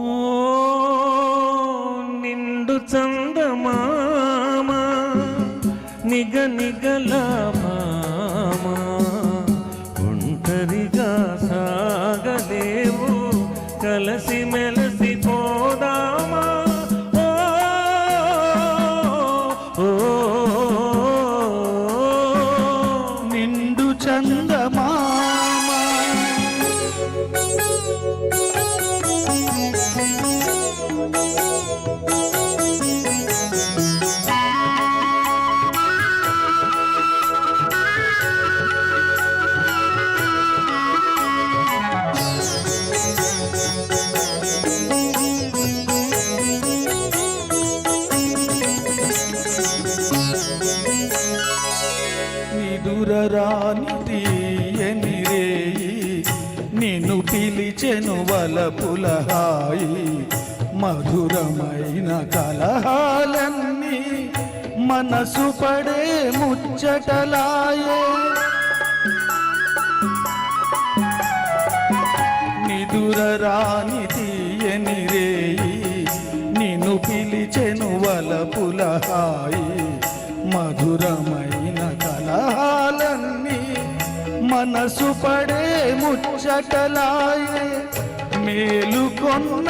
ఓ నిండు చందమామ నిగ నిగల భామ ఒంటరిగా సాగలేవు కలసి మెలసి పోదామా? ఓ, ఓ, నిండు చందమామ. నిదురరాని తీయని రేయి నిన్ను పిలిచెను వలపుల హాయి మధురమైన కలహాలన్నీ మనసు పడే ముచ్చటలాయే. నిదురరాని తీయని రేయి నిన్ను పిలిచెను వలపులహాయి మధురమైన కలహాలన్నీ మనసు పడే ముచ్చటలాయే. మేలుకొన్న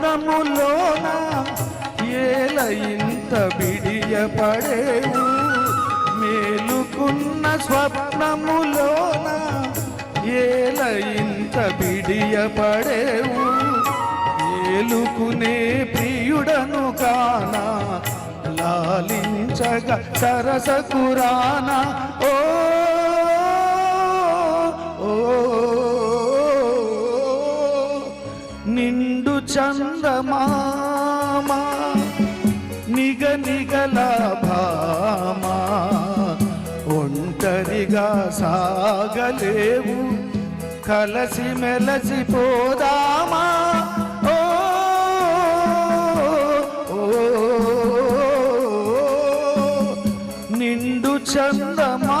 స్వప్నములోన ఏల ఇంత బిడియపడేవు మేలుకున్న స్వప్నములోన ఏల ఇంత బిడియపడేవు ఏలుకునే ప్రియుడను కానా లాలించగా సరసకురానా ఓ చందమామ నిగ నిగల భామా ఒంటరిగా సాగలేవు కలసి మెలసి పోదామా? నిండు చందమా?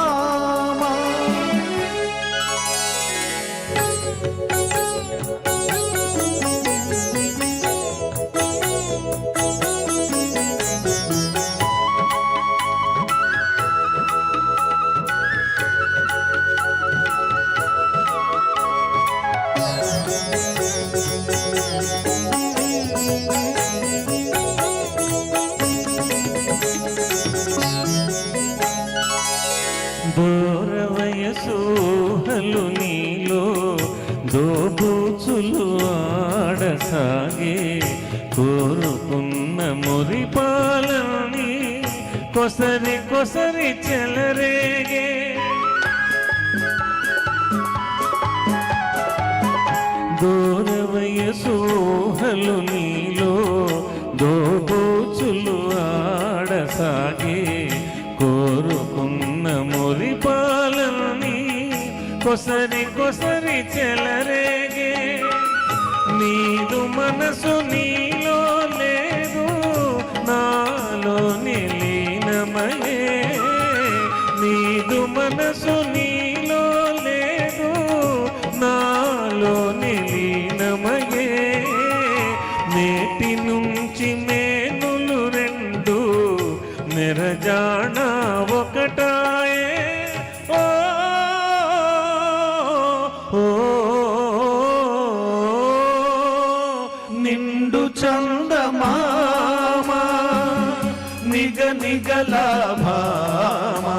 వయసూహలు నీలో దోబూచులు ఆడసాగే. కోరుకున్న మురిపాలని కొసరి కొసరి చెలరేగే. దూర సోహలు నీలో దోబూచులు ఆడసాగే. కోరుకున్న మురిపాలని కొసరి కొసరి చెలరేగే. నీదు మనసు నీలో లేదు నాలో నిలీనమయే. నీదు మనసు నీలో లేదు నాలో నిలీనమయే. నేటి నుంచి మేనులు రెండు నిరజాణ నిగ నిగల భామా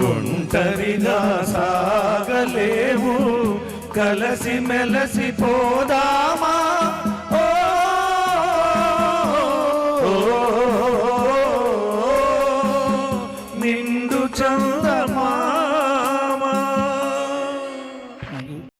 ఒంటరిగా సాగలేవు కలసి మెలసి పోదామా?